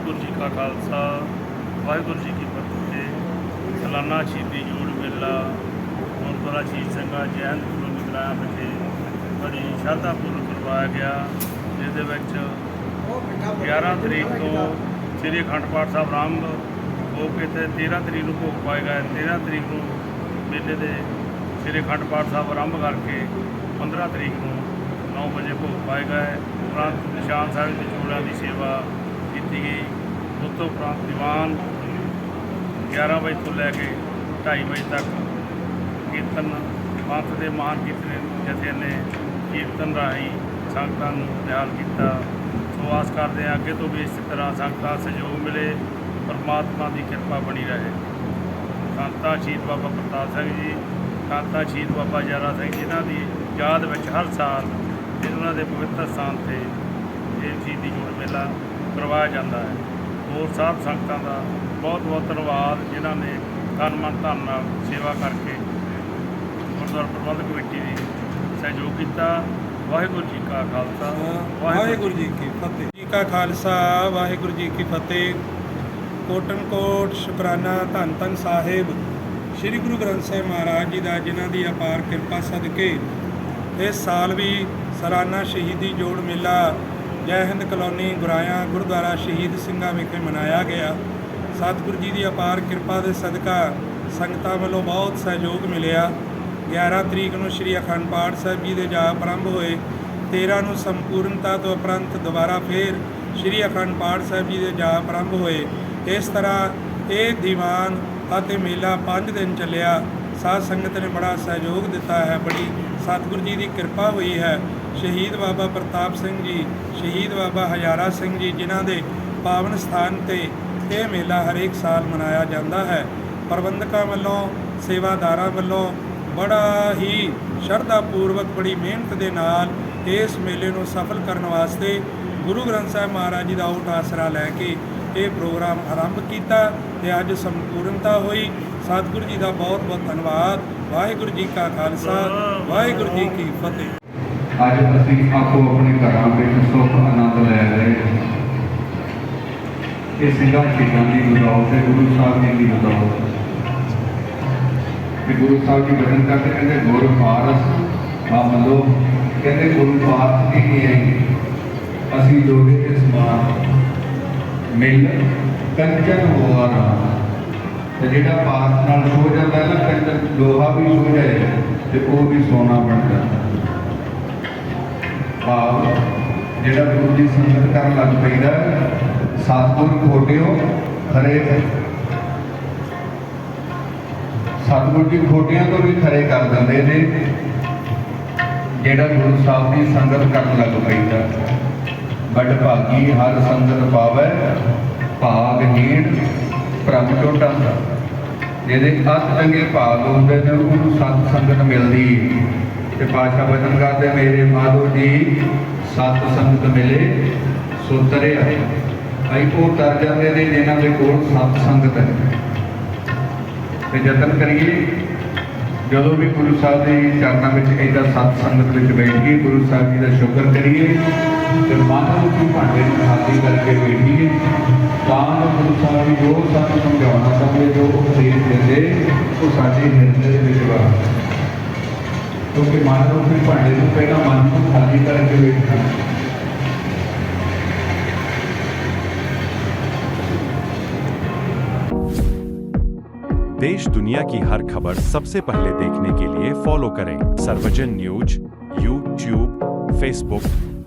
ਵਾਹਿਗੁਰੂ ਜੀ ਕਾ ਖਾਲਸਾ, ਵਾਹਿਗੁਰੂ ਜੀ ਕੀ ਫਤਿਹ। ਸਲਾਨਾ ਸ਼ਹੀਦੀ ਜੋੜ ਮੇਲਾ, ਗੁਰਦੁਆਰਾ ਸ਼ਹੀਦ ਸਿੰਘਾਂ ਜੈਨ ਗੁਰੂ ਕਲਾਇਆ ਵਿਖੇ ਬੜੀ ਸ਼ਰਧਾ ਪੂਰਵਕ ਕਰਵਾਇਆ ਗਿਆ ਜਿਸ ਦੇ ਵਿੱਚ 11 ਤਰੀਕ ਤੋਂ ਸ੍ਰੀ ਅਖੰਡ ਪਾਠ ਸਾਹਿਬ ਆਰੰਭ ਹੋ ਕੇ ਤੇ 13 ਤਰੀਕ ਨੂੰ ਭੋਗ ਪਾਏਗਾ 13 ਤਰੀਕ ਨੂੰ ਮੇਲੇ ਦੇ ਸ੍ਰੀ ਅਖੰਡ ਪਾਠ ਸਾਹਿਬ ਆਰੰਭ ਕਰਕੇ 15 ਤਰੀਕ ਨੂੰ 9 ਵਜੇ ਭੋਗ ਪਾਏਗਾ ਉਪਰੰਤ ਨਿਸ਼ਾਨ ਸਾਹਿਬ ਦੇ ਜੋੜਾਂ ਦੀ ਸੇਵਾ ਕੀਤੀ ਗਈ ਉਸ ਤੋਂ ਉਪਰੰਤ ਦੀਵਾਨ 11 ਵਜੇ ਤੋਂ ਲੈ ਕੇ 2:30 ਵਜੇ ਤੱਕ ਕੀਰਤਨ ਪੰਥ ਦੇ ਮਹਾਨ ਕੀਰਤਨ ਜਥੇ ਨੇ ਕੀਰਤਨ ਰਾਹੀਂ ਸੰਗਤਾਂ ਨੂੰ ਨਿਹਾਲ ਕੀਤਾ। ਸੋ ਆਸ ਕਰਦੇ ਹਾਂ, ਅੱਗੇ ਤੋਂ ਵੀ ਇਸੇ ਤਰ੍ਹਾਂ ਸੰਗਤਾਂ ਸਹਿਯੋਗ ਮਿਲੇ, ਪਰਮਾਤਮਾ ਦੀ ਕਿਰਪਾ ਬਣੀ ਰਹੇ। ਸੰਤਾ ਸ਼ਹੀਦ ਬਾਬਾ ਪ੍ਰਤਾਪ ਸਿੰਘ ਜੀ, ਸੰਤਾਂ ਸ਼ਹੀਦ ਬਾਬਾ ਜਰਾ ਸਿੰਘ ਜਿਨ੍ਹਾਂ ਦੀ ਯਾਦ ਵਿੱਚ ਹਰ ਸਾਲ ਇਹਨਾਂ ਦੇ ਪਵਿੱਤਰ ਸਥਾਨ ਤੇ ਦੇਵ ਜੀ ਦੀ ਜੋੜ ਮੇਲਾ ਕਰਵਾਇਆ ਜਾਂਦਾ ਹੈ। ਹੋਰ ਸਾਧ ਸੰਗਤਾਂ ਦਾ ਬਹੁਤ ਬਹੁਤ ਧੰਨਵਾਦ, ਜਿਨ੍ਹਾਂ ਨੇ ਤਨ ਮਨ ਧਨ ਨਾਲ ਸੇਵਾ ਕਰਕੇ ਗੁਰਦੁਆਰਾ ਪ੍ਰਬੰਧਕ ਕਮੇਟੀ ਦੀ ਸਹਿਯੋਗ ਕੀਤਾ। ਵਾਹਿਗੁਰੂ ਜੀ ਕਾ ਖਾਲਸਾ। ਵਾਹਿਗੁਰੂ ਜੀ ਕੀ ਫਤਿਹ। ਜੀ ਕਾ ਖਾਲਸਾ, ਵਾਹਿਗੁਰੂ ਜੀ ਕੀ ਫਤਿਹ। ਕੋਟਨਕੋਟ ਸ਼ੁਕਰਾਨਾ ਧੰਨ ਧੰਨ ਸਾਹਿਬ, ਸ੍ਰੀ ਗੁਰੂ ਗ੍ਰੰਥ ਸਾਹਿਬ ਮਹਾਰਾਜ ਜੀ ਦਾ, ਜਿਨ੍ਹਾਂ ਦੀ ਅਪਾਰ ਕਿਰਪਾ ਸਦਕੇ ਇਸ ਸਾਲ ਵੀ ਸਲਾਨਾ ਸ਼ਹੀਦੀ ਜੋੜ ਮੇਲਾ ਜੈ ਹਿੰਦ ਕਲੋਨੀ ਗੁਰਾਇਆ ਗੁਰਦੁਆਰਾ ਸ਼ਹੀਦ ਸਿੰਘਾਂ ਵਿਖੇ ਮਨਾਇਆ ਗਿਆ। ਸਤਿਗੁਰੂ ਜੀ ਦੀ ਅਪਾਰ ਕਿਰਪਾ ਦੇ ਸਦਕਾ ਸੰਗਤਾਂ ਵੱਲੋਂ ਬਹੁਤ ਸਹਿਯੋਗ ਮਿਲਿਆ। 11 ਤਰੀਕ ਨੂੰ ਸ੍ਰੀ ਅਖੰਡ ਪਾਠ ਸਾਹਿਬ ਜੀ ਦੇ ਜਾ ਆਰੰਭ ਹੋਏ। 13 ਨੂੰ ਸੰਪੂਰਨਤਾ ਤੋਂ ਉਪਰੰਤ ਦੁਬਾਰਾ ਫੇਰ ਸ੍ਰੀ ਅਖੰਡ ਪਾਠ ਸਾਹਿਬ ਜੀ ਦੇ ਜਾ ਆਰੰਭ ਹੋਏ। ਇਸ ਤਰ੍ਹਾਂ ਇਹ ਦੀਵਾਨ ਅਤੇ ਮੇਲਾ 5 ਦਿਨ ਚੱਲਿਆ। ਸਾਧ ਸੰਗਤ ਨੇ ਬੜਾ ਸਹਿਯੋਗ ਦਿੱਤਾ ਹੈ, ਬੜੀ ਸਤਿਗੁਰੂ ਜੀ ਦੀ ਕਿਰਪਾ ਹੋਈ ਹੈ। ਸ਼ਹੀਦ ਬਾਬਾ ਪ੍ਰਤਾਪ ਸਿੰਘ ਜੀ, ਸ਼ਹੀਦ ਬਾਬਾ ਹਜ਼ਾਰਾ ਸਿੰਘ ਜੀ, ਜਿਨ੍ਹਾਂ ਦੇ ਪਾਵਨ ਸਥਾਨ ਤੇ ਇਹ ਮੇਲਾ ਹਰੇਕ ਸਾਲ ਮਨਾਇਆ ਜਾਂਦਾ ਹੈ। ਪ੍ਰਬੰਧਕਾਂ ਵੱਲੋਂ, ਸੇਵਾਦਾਰਾਂ ਵੱਲੋਂ ਬੜਾ ਹੀ ਸ਼ਰਧਾ ਪੂਰਵਕ ਬੜੀ ਮਿਹਨਤ ਦੇ ਨਾਲ ਇਸ ਮੇਲੇ ਨੂੰ ਸਫਲ ਕਰਨ ਵਾਸਤੇ ਗੁਰੂ ਗ੍ਰੰਥ ਸਾਹਿਬ ਮਹਾਰਾਜ ਜੀ ਦਾ ਉਠ ਆਸਰਾ ਲੈ ਕੇ ਇਹ ਪ੍ਰੋਗਰਾਮ ਆਰੰਭ ਕੀਤਾ ਤੇ ਅੱਜ ਸੰਪੂਰਨਤਾ ਹੋਈ। ਸਤਿਗੁਰੂ ਜੀ ਦਾ ਬਹੁਤ ਬਹੁਤ ਧੰਨਵਾਦ। ਵਾਹਿਗੁਰੂ ਜੀ ਕਾ ਖਾਲਸਾ, ਵਾਹਿਗੁਰੂ ਜੀ ਕੀ ਫਤਿਹ। ਅੱਜ ਅਸੀਂ ਆਪੋ ਆਪਣੇ ਘਰਾਂ ਵਿੱਚ ਸੁੱਖ, ਆਨੰਦ ਲੈ ਰਹੇ ਹਾਂ। ਇਹ ਸਿੰਘਾਂ ਸ਼ਹੀਦਾਂ ਦੀ ਬਦੌਲਤ ਹੈ ਗੁਰੂ ਸਾਹਿਬ ਜੀ ਦੀ ਬਦੌਲਤ ਕਿ ਗੁਰੂ ਸਾਹਿਬ ਜੀ ਬਚਨ ਕਰਦੇ ਕਹਿੰਦੇ, ਗੁਰ ਪਾਰਸ ਆ ਮੰਨੋ ਕਹਿੰਦੇ, ਗੁਰੂ ਪਾਰਸ ਦੀ ਨਹੀਂ ਹੈ? ਅਸੀਂ ਲੋਹੇ ਦੇ ਸਮਾਨ। ਮਿਲ, ਕੰਚਨ ਹੋਆ ਨਾ ਤੇ ਜਿਹੜਾ ਪਾਰਸ ਨਾਲ ਸੋ ਜਾਂਦਾ ਨਾ ਕੰਚਨ ਲੋਹਾ ਵੀ ਸੋ ਜਾਏ ਤੇ ਉਹ ਵੀ ਸੋਨਾ ਬਣ ਜਾਂਦਾ। ਭਾਵ ਜਿਹੜਾ ਗੁਰੂ ਦੀ ਸੰਗਤ ਕਰਨ ਲੱਗ ਪੈਂਦਾ ਸਤਿਗੁਰ ਖੋਟਿਓ ਖਰੇ। ਸਤਿਗੁਰ ਜੀ ਖੋਟਿਆਂ ਤੋਂ ਵੀ ਖਰੇ ਕਰ ਦਿੰਦੇ ਨੇ। ਜਿਹੜਾ ਗੁਰੂ ਸਾਹਿਬ ਦੀ ਸੰਗਤ ਕਰਨ ਲੱਗ ਪੈਂਦਾ ਬੜ ਭਾਗੀ ਹਰ ਸੰਗਤ ਪਾਵੈ ਭਾਗਹੀਣ ਭ੍ਰਮ ਟੋਟਾ ਜਿਹਦੇ ਅੱਤ ਚੰਗੇ ਭਾਗ ਹੁੰਦੇ ਨੇ, ਉਹਨੂੰ ਸਤ ਸੰਗਤ ਮਿਲਦੀ। ਤੇ ਪਾਸ਼ਾ ਬਚਨ ਕਰਦੇ, ਮੇਰੇ ਮਾਧੋ ਜੀ, ਸਤ ਸੰਗਤ ਮਿਲੇ, ਸੋ ਤਰਿਆ ਭਾਈ, ਉਹ ਤਰ ਜਾਂਦੇ ਨੇ ਜਿਨ੍ਹਾਂ ਦੇ ਕੋਲ ਸਤ ਸੰਗਤ ਹੈ ਤੇ ਯਤਨ ਕਰੀਏ। ਜਦੋਂ ਵੀ ਗੁਰੂ ਸਾਹਿਬ ਦੇ ਚਰਨਾਂ ਵਿੱਚ ਇਹਦਾ ਸਤ ਸੰਗਤ ਵਿੱਚ ਬੈਠੀਏ ਗੁਰੂ ਸਾਹਿਬ ਜੀ ਦਾ ਸ਼ੁਕਰ ਕਰੀਏ। ਤੇ ਮਨ ਨੂੰ ਭਾਂਡੇ ਨੂੰ ਖਾਲੀ ਕਰਕੇ ਬੈਠੀਏ ਤਾਂ ਜੋ ਗੁਰੂ ਸਾਹਿਬ ਜੀ ਜੋ ਸਾਨੂੰ ਸਮਝਾਉਣਾ ਚਾਹੁੰਦੇ ਜੋ ਉਪਦੇਸ਼ ਦਿੰਦੇ ਉਹ ਸਾਡੇ ਹਿਰਦੇ ਦੇ ਵਿੱਚ ਵਰ ਕਿਉਂਕਿ ਮਨ ਨੂੰ ਵੀ ਭਾਂਡੇ ਨੂੰ ਪਹਿਲਾਂ ਮਨ ਨੂੰ ਖਾਲੀ ਕਰਕੇ ਬੈਠਣਾ देश दुनिया की हर खबर सबसे पहले देखने के लिए फॉलो करें Sarvajan news YouTube Facebook